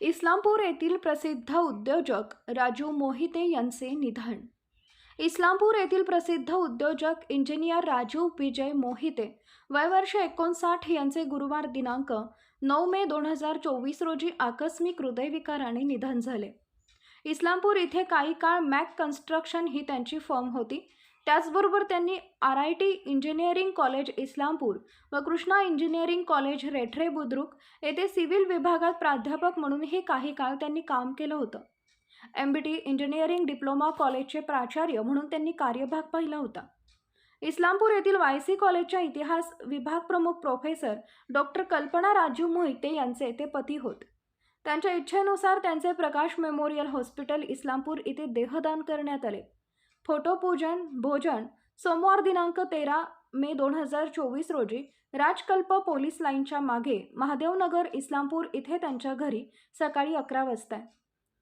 इस्लामपूर येथील प्रसिद्ध उद्योजक राजू मोहिते यांचे निधन. इस्लामपूर येथील प्रसिद्ध उद्योजक इंजिनियर राजू विजय मोहिते वय वर्ष एकोणसाठ यांचे गुरुवार दिनांक नऊ मे दोन हजार चोवीस रोजी आकस्मिक हृदयविकाराने निधन झाले. इस्लामपूर इथे काही काळ मॅक कन्स्ट्रक्शन ही त्यांची फर्म होती. त्याचबरोबर त्यांनी R I T engineering college Islampur व कृष्णा इंजिनिअरिंग कॉलेज रेठरे बुद्रुक येथे सिव्हिल विभागात प्राध्यापक म्हणूनही काही काळ त्यांनी काम केलं होतं. M B T engineering diploma कॉलेजचे प्राचार्य म्हणून त्यांनी कार्यभाग पाहिला होता. इस्लामपूर येथील वाय सी कॉलेजच्या इतिहास विभाग प्रमुख प्रोफेसर डॉक्टर कल्पना राजू मोहिते यांचे ते पती होत. त्यांच्या इच्छेनुसार त्यांचे प्रकाश मेमोरियल हॉस्पिटल इस्लामपूर इथे देहदान करण्यात आले. फोटोपूजन भोजन सोमवार दिनांक तेरा मे दोन हजार चोवीस रोजी राजकल्प पोलीस लाईनच्या मागे महादेवनगर इस्लामपूर इथे त्यांच्या घरी सकाळी अकरा वाजता.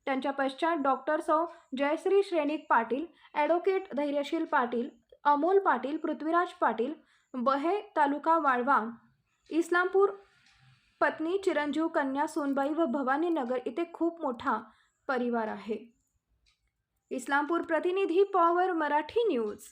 त्यांच्या पश्चात डॉक्टर सौ. जयश्री श्रेणिक पाटील ॲडव्होकेट धैर्यशील पाटील अमोल पाटील पृथ्वीराज पाटील बहे तालुका वाळवा इस्लामपूर पत्नी चिरंजीव कन्या सोनबाई व भवानीनगर इथे खूप मोठा परिवार आहे. इस्लामपूर प्रतिनिधी पॉवर मराठी न्यूज.